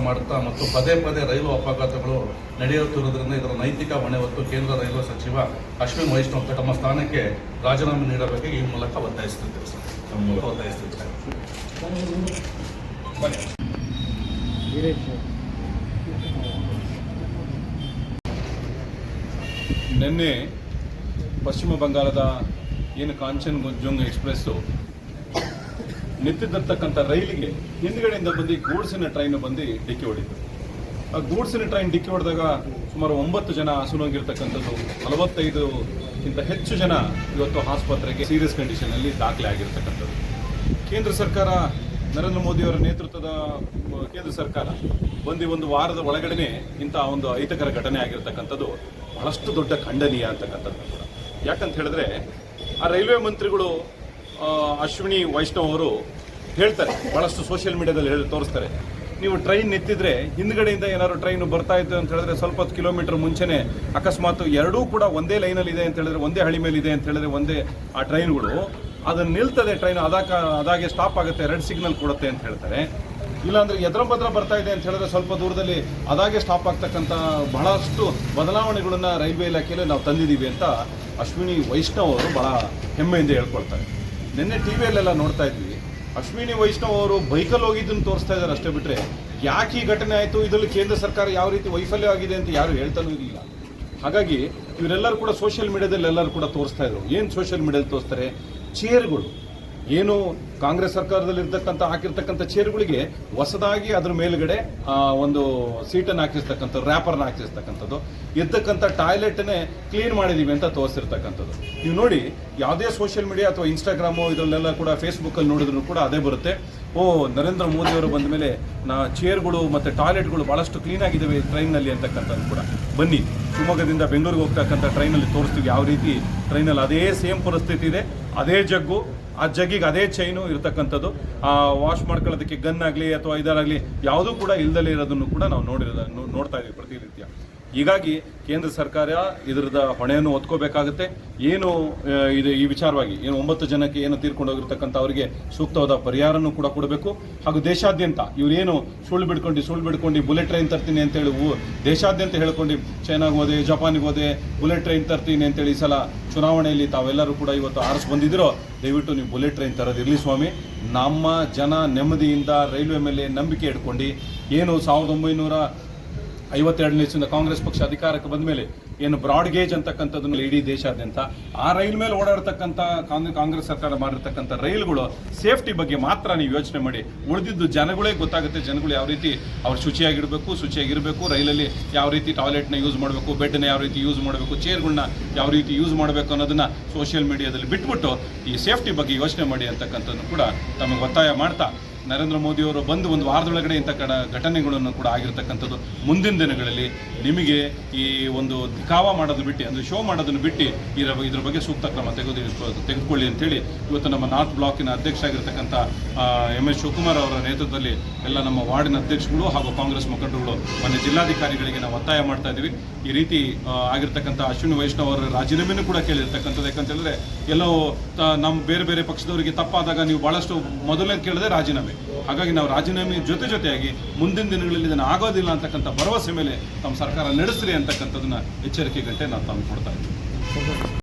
ಮಾಡುತ್ತಾ ಮತ್ತು ಪದೇ ಪದೇ ರೈಲು ಅಪಘಾತಗಳು ನಡೆಯುತ್ತಿರುವುದರಿಂದ ಇದರ ನೈತಿಕ ಹೊಣೆ ಹೊತ್ತು ಕೇಂದ್ರ ರೈಲ್ವೆ ಸಚಿವ ಅಶ್ವಿನ್ ವೈಷ್ಣವ್ ತಮ್ಮ ಸ್ಥಾನಕ್ಕೆ ರಾಜೀನಾಮೆ ನೀಡಬೇಕು ಈ ಮೂಲಕ ಒತ್ತಾಯಿಸುತ್ತಿದ್ದೇವೆ ಸರ್. ಮೂಲಕ ಒತ್ತಾಯಿಸುತ್ತಿದ್ದೇವೆ ನಿನ್ನೆ ಪಶ್ಚಿಮ ಬಂಗಾಳದ ಏನು ಕಾಂಚನ್ ಗುಂಜುಂಗ್ ಎಕ್ಸ್ಪ್ರೆಸ್ಸು ನಿಂತಿದ್ದಿರ್ತಕ್ಕಂಥ ರೈಲಿಗೆ ಹಿಂದ್ಗಡೆಯಿಂದ ಬಂದು ಗೂಡ್ಸಿನ ಟ್ರೈನ್ ಬಂದು ಡಿಕ್ಕಿ ಹೊಡಿತು. ಆ ಗೂಡ್ಸಿನ ಟ್ರೈನ್ ಡಿಕ್ಕಿ ಹೊಡೆದಾಗ ಸುಮಾರು ಒಂಬತ್ತು ಜನ ಹಸುನೋಗಿರ್ತಕ್ಕಂಥದ್ದು ನಲವತ್ತೈದುಕ್ಕಿಂತ ಹೆಚ್ಚು ಜನ ಇವತ್ತು ಆಸ್ಪತ್ರೆಗೆ ಸೀರಿಯಸ್ ಕಂಡೀಷನಲ್ಲಿ ದಾಖಲೆ ಆಗಿರ್ತಕ್ಕಂಥದ್ದು. ಕೇಂದ್ರ ಸರ್ಕಾರ, ನರೇಂದ್ರ ಮೋದಿಯವರ ನೇತೃತ್ವದ ಕೇಂದ್ರ ಸರ್ಕಾರ ಬಂದು ಒಂದು ವಾರದ ಒಳಗಡೆನೆ ಇಂಥ ಒಂದು ಅಹಿತಕರ ಘಟನೆ ಆಗಿರ್ತಕ್ಕಂಥದ್ದು ಬಹಳಷ್ಟು ದೊಡ್ಡ ಖಂಡನೀಯ ಅಂತಕ್ಕಂಥದ್ದು ಕೂಡ. ಯಾಕಂತ ಹೇಳಿದ್ರೆ ಆ ರೈಲ್ವೆ ಮಂತ್ರಿಗಳು ಅಶ್ವಿನಿ ವೈಷ್ಣವ್ ಅವರು ಹೇಳ್ತಾರೆ, ಬಹಳಷ್ಟು ಸೋಷಿಯಲ್ ಮೀಡಿಯಾದಲ್ಲಿ ಹೇಳಿ ತೋರಿಸ್ತಾರೆ. ನೀವು ಟ್ರೈನ್ ನಿಂತಿದ್ರೆ ಹಿಂದ್ಗಡೆಯಿಂದ ಏನಾದ್ರು ಟ್ರೈನ್ ಬರ್ತಾ ಇತ್ತು ಅಂತ ಹೇಳಿದ್ರೆ ಸ್ವಲ್ಪ ಹೊತ್ತು ಕಿಲೋಮೀಟರ್ ಮುಂಚೆನೆ ಅಕಸ್ಮಾತ್ ಎರಡೂ ಕೂಡ ಒಂದೇ ಲೈನಲ್ಲಿ ಇದೆ ಅಂತ ಹೇಳಿದ್ರೆ ಒಂದೇ ಹಳಿ ಮೇಲೆ ಇದೆ ಅಂತ ಹೇಳಿದ್ರೆ ಒಂದೇ ಆ ಟ್ರೈನ್ಗಳು ಅದನ್ನ ನಿಲ್ತದೆ ಟ್ರೈನ್ ಅದಾಕ, ಅದಾಗೆ ಸ್ಟಾಪ್ ಆಗುತ್ತೆ ರೆಡ್ ಸಿಗ್ನಲ್ ಕೊಡುತ್ತೆ ಅಂತ ಹೇಳ್ತಾರೆ. ಇಲ್ಲಾಂದ್ರೆ ಎದ್ರ ಭದ್ರ ಬರ್ತಾ ಇದೆ ಅಂತ ಹೇಳಿದ್ರೆ ಸ್ವಲ್ಪ ದೂರದಲ್ಲಿ ಅದಾಗೆ ಸ್ಟಾಪ್ ಆಗ್ತಕ್ಕಂಥ ಬಹಳಷ್ಟು ಬದಲಾವಣೆಗಳನ್ನು ರೈಲ್ವೆ ಇಲಾಖೆಯಲ್ಲಿ ನಾವು ತಂದಿದ್ದೀವಿ ಅಂತ ಅಶ್ವಿನಿ ವೈಷ್ಣವ್ ಅವರು ಬಹಳ ಹೆಮ್ಮೆಯಿಂದ ಹೇಳ್ಕೊಳ್ತಾರೆ. ನಿನ್ನೆ ಟಿ ವಿಯಲ್ಲೆಲ್ಲ ನೋಡ್ತಾ ಇದ್ವಿ. ಅಶ್ವಿನಿ ವೈಷ್ಣವ್ ಅವರು ಬೈಕಲ್ಲಿ ಹೋಗಿದ್ದನ್ನು ತೋರಿಸ್ತಾ ಇದ್ದಾರೆ ಅಷ್ಟೇ ಬಿಟ್ಟರೆ ಯಾಕೆ ಈ ಘಟನೆ ಆಯಿತು? ಇದರಲ್ಲಿ ಕೇಂದ್ರ ಸರ್ಕಾರ ಯಾವ ರೀತಿ ವೈಫಲ್ಯವಾಗಿದೆ ಅಂತ ಯಾರು ಹೇಳ್ತಾನೂ ಇರಲಿಲ್ಲ. ಹಾಗಾಗಿ ಇವರೆಲ್ಲರೂ ಕೂಡ ಸೋಷಿಯಲ್ ಮೀಡಿಯಾದಲ್ಲಿ ಎಲ್ಲರೂ ಕೂಡ ತೋರಿಸ್ತಾ ಇದ್ರು. ಏನು ಸೋಷಿಯಲ್ ಮೀಡಿಯಾದಲ್ಲಿ ತೋರಿಸ್ತಾರೆ? ಚೇರ್ಗಳು. ಏನು ಕಾಂಗ್ರೆಸ್ ಸರ್ಕಾರದಲ್ಲಿ ಇರ್ತಕ್ಕಂಥ ಹಾಕಿರ್ತಕ್ಕಂಥ ಚೇರ್ಗಳಿಗೆ ಹೊಸದಾಗಿ ಅದ್ರ ಮೇಲ್ಗಡೆ ಒಂದು ಸೀಟನ್ನು ಹಾಕಿರ್ತಕ್ಕಂಥ ರ್ಯಾಪರ್ನ ಹಾಕಿರ್ತಕ್ಕಂಥದ್ದು, ಇರ್ತಕ್ಕಂಥ ಟಾಯ್ಲೆಟ್ನೇ ಕ್ಲೀನ್ ಮಾಡಿದೀವಿ ಅಂತ ತೋರಿಸಿರ್ತಕ್ಕಂಥದ್ದು. ನೀವು ನೋಡಿ, ಯಾವುದೇ ಸೋಷಿಯಲ್ ಮೀಡಿಯಾ ಅಥವಾ ಇನ್ಸ್ಟಾಗ್ರಾಮು ಇದರಲ್ಲೆಲ್ಲ ಕೂಡ ಫೇಸ್ಬುಕ್ಕಲ್ಲಿ ನೋಡಿದ್ರು ಕೂಡ ಅದೇ ಬರುತ್ತೆ. ಓ, ನರೇಂದ್ರ ಮೋದಿ ಅವರು ಬಂದ ಮೇಲೆ ನಾ ಚೇರ್ಗಳು ಮತ್ತು ಟಾಯ್ಲೆಟ್ಗಳು ಭಾಳಷ್ಟು ಕ್ಲೀನ್ ಆಗಿದ್ದಾವೆ ಟ್ರೈನ್ನಲ್ಲಿ ಅಂತಕ್ಕಂಥದ್ದು ಕೂಡ. ಬನ್ನಿ, ಶಿವಮೊಗ್ಗದಿಂದ ಬೆಂಗಳೂರಿಗೆ ಹೋಗ್ತಕ್ಕಂಥ ಟ್ರೈನಲ್ಲಿ ತೋರಿಸ್ತೀವಿ ಯಾವ ರೀತಿ ಟ್ರೈನಲ್ಲಿ ಅದೇ ಸೇಮ್ ಪರಿಸ್ಥಿತಿ ಇದೆ, ಅದೇ ಜಗ್ಗು. ಆ ಜಗ್ಗಿಗೆ ಅದೇ ಚೈನು ಇರತಕ್ಕಂಥದ್ದು, ಆ ವಾಶ್ ಮಾಡ್ಕೊಳ್ಳೋದಕ್ಕೆ ಗನ್ ಆಗಲಿ ಅಥವಾ ಇದರಾಗಲಿ ಯಾವುದೂ ಕೂಡ ಇಲ್ದಲೇ ಇರೋದನ್ನು ಕೂಡ ನಾವು ನೋಡಿರೋದ ನೋಡ್ತಾ ಇದ್ದೀವಿ ಪ್ರತಿನಿತ್ಯ. ಹೀಗಾಗಿ ಕೇಂದ್ರ ಸರ್ಕಾರ ಇದರದ ಹೊಣೆಯನ್ನು ಒತ್ಕೋಬೇಕಾಗುತ್ತೆ ಏನು ಇದು ಈ ವಿಚಾರವಾಗಿ ಏನು ಒಂಬತ್ತು ಜನಕ್ಕೆ ಏನು ತೀರ್ಕೊಂಡು ಹೋಗಿರ್ತಕ್ಕಂಥ ಅವರಿಗೆ ಸೂಕ್ತವಾದ ಪರಿಹಾರನೂ ಕೂಡ ಕೊಡಬೇಕು. ಹಾಗೂ ದೇಶಾದ್ಯಂತ ಇವರೇನು ಸುಳ್ಳು ಬಿಡ್ಕೊಂಡು ಸುಳ್ಳು ಬಿಡ್ಕೊಂಡು ಬುಲೆಟ್ ಟ್ರೈನ್ ತರ್ತೀನಿ ಅಂತೇಳಿ ದೇಶಾದ್ಯಂತ ಹೇಳ್ಕೊಂಡು ಚೈನಾಗೆ ಹೋದೆ, ಜಪಾನಿಗೆ ಹೋದೆ, ಬುಲೆಟ್ ಟ್ರೈನ್ ತರ್ತೀನಿ ಅಂತೇಳಿ ಈ ಸಲ ಚುನಾವಣೆಯಲ್ಲಿ ತಾವೆಲ್ಲರೂ ಕೂಡ ಇವತ್ತು ಆರಿಸಿ ಬಂದಿದ್ದೀರೋ, ದಯವಿಟ್ಟು ನೀವು ಬುಲೆಟ್ ಟ್ರೈನ್ ತರೋದಿರಲಿ ಸ್ವಾಮಿ. ನಮ್ಮ ಜನ ನೆಮ್ಮದಿಯಿಂದ ರೈಲ್ವೆ ಮೇಲೆ ನಂಬಿಕೆ ಇಟ್ಕೊಂಡು, ಏನು ಸಾವಿರದ ಒಂಬೈನೂರ ಐವತ್ತೆರಡನೇ ಇಸ್ವಿಯಿಂದ ಕಾಂಗ್ರೆಸ್ ಪಕ್ಷ ಅಧಿಕಾರಕ್ಕೆ ಬಂದ ಮೇಲೆ ಏನು ಬ್ರಾಡ್ ಗೇಜ್ ಅಂತಕ್ಕಂಥದ್ದನ್ನು ಇಡೀ ದೇಶಾದ್ಯಂತ ಆ ರೈಲ್ ಮೇಲೆ ಓಡಾಡ್ತಕ್ಕಂಥ ಕಾಂಗ್ರೆಸ್ ಸರ್ಕಾರ ಮಾಡಿರ್ತಕ್ಕಂಥ ರೈಲ್ಗಳು ಸೇಫ್ಟಿ ಬಗ್ಗೆ ಮಾತ್ರ ನೀವು ಯೋಚನೆ ಮಾಡಿ. ಉಳಿದಿದ್ದು ಜನಗಳೇ ಗೊತ್ತಾಗುತ್ತೆ ಜನಗಳು ಯಾವ ರೀತಿ ಅವ್ರು ಶುಚಿಯಾಗಿಡಬೇಕು ಶುಚಿಯಾಗಿರಬೇಕು, ರೈಲಲ್ಲಿ ಯಾವ ರೀತಿ ಟಾಯ್ಲೆಟ್ನ ಯೂಸ್ ಮಾಡಬೇಕು, ಬೆಡ್ನ ಯಾವ ರೀತಿ ಯೂಸ್ ಮಾಡಬೇಕು ಚೇರ್ಗಳನ್ನ ಯಾವ ರೀತಿ ಯೂಸ್ ಮಾಡಬೇಕು ಅನ್ನೋದನ್ನ ಸೋಷಿಯಲ್ ಮೀಡಿಯಾದಲ್ಲಿ ಬಿಟ್ಬಿಟ್ಟು ಈ ಸೇಫ್ಟಿ ಬಗ್ಗೆ ಯೋಚನೆ ಮಾಡಿ ಅಂತಕ್ಕಂಥದ್ದು ಕೂಡ ತಮಗೆ ಒತ್ತಾಯ ಮಾಡ್ತಾ ನರೇಂದ್ರ ಮೋದಿಯವರು ಬಂದು ಒಂದು ವಾರದೊಳಗಡೆ ಇಂಥ ಕಡ ಘಟನೆಗಳನ್ನು ಕೂಡ ಆಗಿರ್ತಕ್ಕಂಥದ್ದು ಮುಂದಿನ ದಿನಗಳಲ್ಲಿ ನಿಮಗೆ ಈ ಒಂದು ದಿಕಾವ ಮಾಡೋದನ್ನು ಬಿಟ್ಟು, ಅಂದರೆ ಶೋ ಮಾಡೋದನ್ನು ಬಿಟ್ಟು ಇದರ ಇದ್ರ ಬಗ್ಗೆ ಸೂಕ್ತ ಕ್ರಮ ತೆಗೆದು ತೆಗೆದುಕೊಳ್ಳಿ ಅಂತೇಳಿ ಇವತ್ತು ನಮ್ಮ ನಾರ್ತ್ ಬ್ಲಾಕಿನ ಅಧ್ಯಕ್ಷ ಆಗಿರ್ತಕ್ಕಂಥ ಎಂ ಎಸ್ ಶಿವಕುಮಾರ್ ಅವರ ನೇತೃತ್ವದಲ್ಲಿ ಎಲ್ಲ ನಮ್ಮ ವಾರ್ಡಿನ ಅಧ್ಯಕ್ಷಗಳು ಹಾಗೂ ಕಾಂಗ್ರೆಸ್ ಮುಖಂಡರುಗಳು ಮೊನ್ನೆ ಜಿಲ್ಲಾಧಿಕಾರಿಗಳಿಗೆ ನಾವು ಒತ್ತಾಯ ಮಾಡ್ತಾ ಇದ್ದೀವಿ. ಈ ರೀತಿ ಆಗಿರತಕ್ಕಂಥ ಅಶ್ವಿನಿ ವೈಷ್ಣವ್ ಅವರ ರಾಜೀನಾಮೆನೂ ಕೂಡ ಕೇಳಿರ್ತಕ್ಕಂಥದ್ದು. ಯಾಕಂತ ಹೇಳಿದ್ರೆ ಎಲ್ಲೋ ನಮ್ಮ ಬೇರೆ ಬೇರೆ ಪಕ್ಷದವರಿಗೆ ತಪ್ಪಾದಾಗ ನೀವು ಬಹಳಷ್ಟು ಮೊದಲೇ ಕೇಳಿದ್ರೆ ರಾಜೀನಾಮೆ. ಹಾಗಾಗಿ ನಾವು ರಾಜೀನಾಮೆ ಜೊತೆ ಜೊತೆಯಾಗಿ ಮುಂದಿನ ದಿನಗಳಲ್ಲಿ ಇದನ್ನು ಆಗೋದಿಲ್ಲ ಅಂತಕ್ಕಂಥ ಭರವಸೆ ಮೇಲೆ ತಮ್ಮ ಸರ್ಕಾರ ನಡೆಸ್ರಿ ಅಂತಕ್ಕಂಥದ್ದನ್ನ ಎಚ್ಚರಿಕೆ ಗಂಟೆ ನಾವು ತಂದು ಕೊಡ್ತಾ ಇದ್ದೀವಿ.